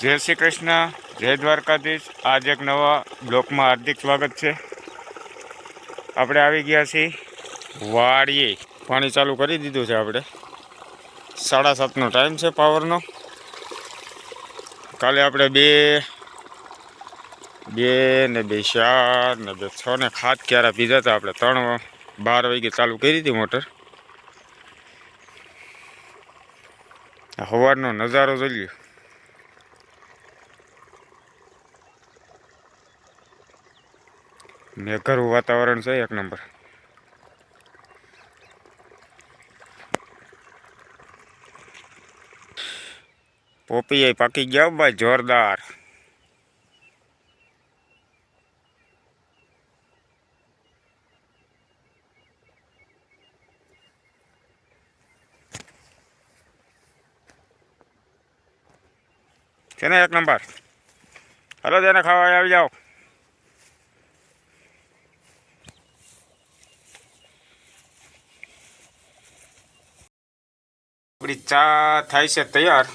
જય શ્રી કૃષ્ણ, જય દ્વારકાધીશ. આજ એક નવા બ્લોકમાં હાર્દિક સ્વાગત છે. આપણે આવી ગયા છીએ વાડીએ. પાણી ચાલુ કરી દીધું છે આપણે. સાડા સાતનો ટાઈમ છે પાવરનો કાલે આપણે બે બે ને બે ચાર ને બે છ ને ખાત ક્યારે પીધા હતા આપણે? ત્રણ બાર વાગે ચાલુ કરી હતી મોટર. સવારનો નજારો જોઈ લ્યો. મેઘરું વાતાવરણ છે એક નંબર પોપી પાકી ગયા ભાઈ જોરદાર છે ને એક નંબર હલો તેને ખાવા આવી જાઓ આપણી ચા થાય છે તૈયાર.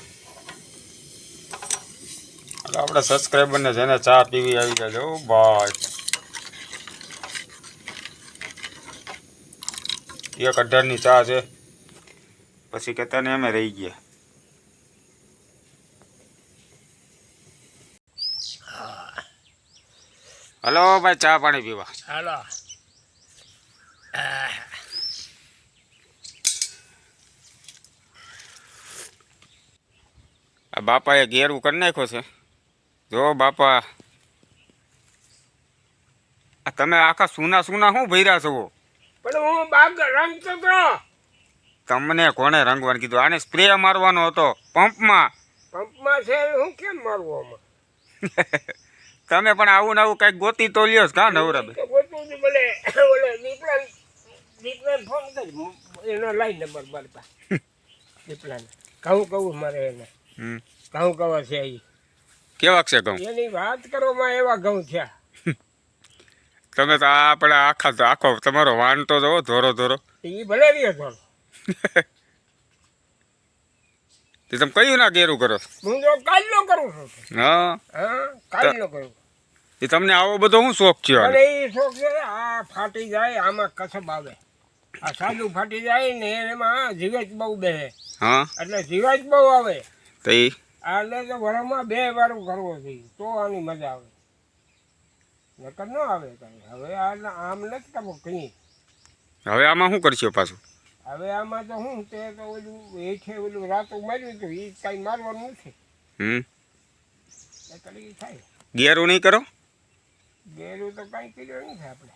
એટલે આપણા સબસ્ક્રાઈબરને જેને ચા પીવી આવી જાય ઓ ભાઈ. એક અઢારની ચા છે. પછી કહેતા ને અમે રહી ગયા. હલો, ભાઈ, ચા પાણી પીવા. હાલો. આ બાપાએ ઘેરું કરી નાખ્યો છે. જો બાપા આ તમે આખા સુના સુના શું ભર્યા છો? પણ હું બાગ રંગતો તો તમને કોણે રંગવાનું કીધું? આને સ્પ્રે મારવાનો હતો પંપમાં. પંપમાં છે હું કેમ મારવો તમે પણ આવું ને આવું કંઈક ગોતી તો લ્યો કા નવરા બે એનો લાઈ નંબર મારી પાસે. દીપલાન કહું કહું મારે એને. ઘઉં કવા છે એ કેવા છે ઘઉં? એની વાત કરવામાં એવા ઘઉં છે. તમે તો આપણે આખા આખો તમારો વાંટો તો જવો ધોરો ધોરો. એ ભલે રહ્યો ધોરો તે તમે કયું ના ઘેરું કરો? હું તો કાલનો કરું છું. હા. હા કાલનો કરું. એ તમને આવો બધો શું શોખ છે અરે એ શોખ છે આ ફાટી જાય આમાં કસબ આવે. આ સાદું ફાટી જાય ને એમાં જીવજ બહુ બેસે હા. એટલે જીવજ બહુ આવે. તો એ આને તો વરમાં બે વાર કરવો જોઈએ તો આની મજા આવે. નકર ન આવે કઈ. હવે આને આમ નથી તમે કઈ હવે આમાં શું કરશો પાછું? હવે આમાં તો શું તે તો ઓલું હેઠે ઓલું રાતો માર્યું હતું એ કાંઈ મારવાનું નથી. હમ. થાય. ગેરું નહીં કરો? ગેરું તો કાંઈ કર્યું નથી આપણે.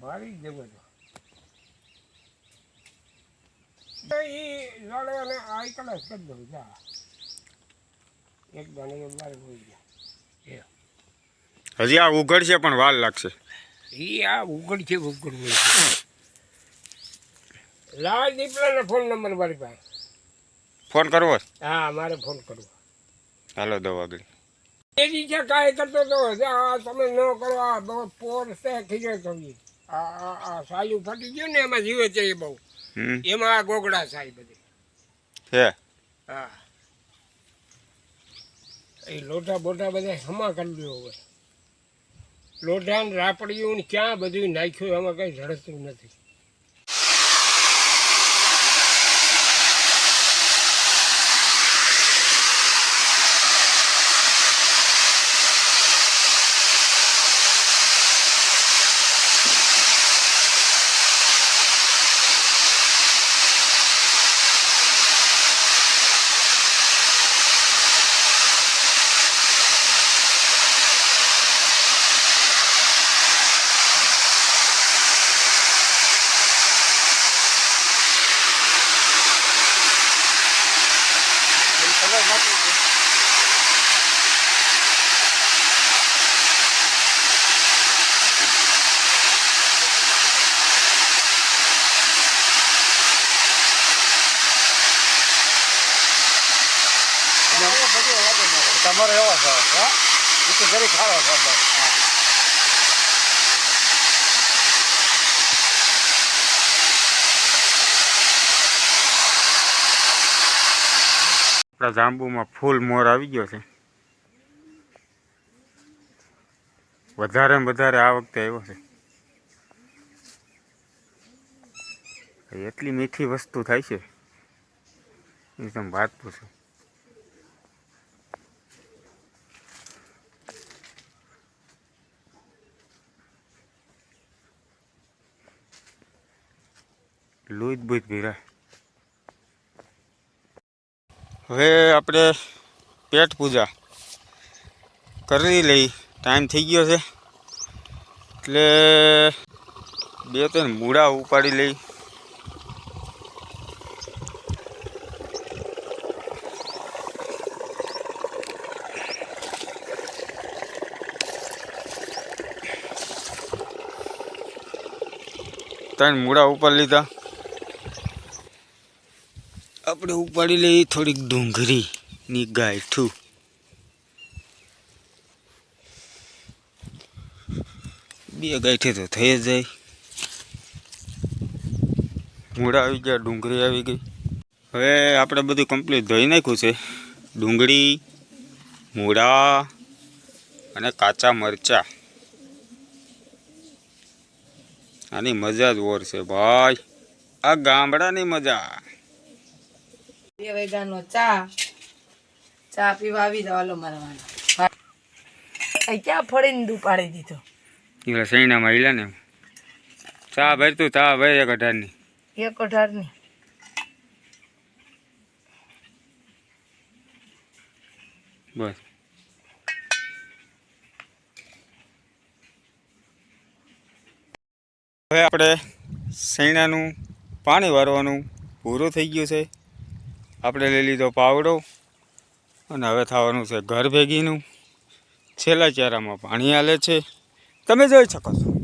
મારી જ દેવો એ લડવાને આ કરી દઉં જા એક દાણી એક હોઈ ગયા હજી આ ઉઘડશે પણ વાર લાગશે. એ આ છે ઉગડ હોય લાલ દીપડાનો ફોન નંબર મારી પાસે. ફોન કરવો હા મારે ફોન કરવો. હાલો દો આગળ એ રીતે કાંઈ કરતો તો આ તમે ન કરો આ બહુ પોર છે ખીજે તો ઈ. આ આ સાયું ફાટી ગયું ને એમાં જીવે છે એ બહુ. એમાં આ ગોગડા થાય બધી. હે? હા. એ લોટા બોટા બધા હમા કરી દો હવે. લોટા ને રાપડિયું ને ક્યાં બધું નાખ્યું એમાં કઈ ઝડપતું નથી. તમારો એવો હા? એ તો જરી ખારો છે, બસ. આપણા જાંબુમાં ફૂલ મોર આવી ગયો છે. વધારે વધારે આ વખતે આવ્યો છે. એટલી મીઠી વસ્તુ થાય છે. એ વાત પૂછો. લુઈત બુઈત ભીરા હવે આપણે પેટ પૂજા કરી લઈ. ટાઈમ થઈ ગયો છે. એટલે બે ત્રણ મૂળા ઉપાડી લઈ. ત્રણ મૂળા ઉપર લીધા. આપણે ઉપાડી લઈએ થોડીક ડુંગળીની ગાયઠું. બે ગાયઠી તો થઈ જ જાય. મૂળા આવી ગયા, ડુંગળી આવી ગઈ. હવે આપણે બધું કમ્પ્લીટ ધોઈ નાખ્યું છે. ડુંગળી, મૂળા અને કાચા મરચાં. આની મજા જ ઓર છે ભાઈ. આ ગામડાની મજા. બે વાગ્યાનો ચા. ચા પીવા આવી જાવ હાલો મારા ક્યાં ફળીને દૂ પાડી દીધો? એટલે સૈણામાં હિલા ને ચા ભરતું ચા ભાઈ એક અઢારની. એક અઢારની. બસ. હવે આપણે સૈણાનું પાણી વારવાનું પૂરું થઈ ગયું છે. આપણે લઈ લીધો પાવડો અને હવે થવાનું છે ઘર ભેગીનું. છેલ્લા ચહેરામાં પાણી હાલે છે. તમે જોઈ શકો છો.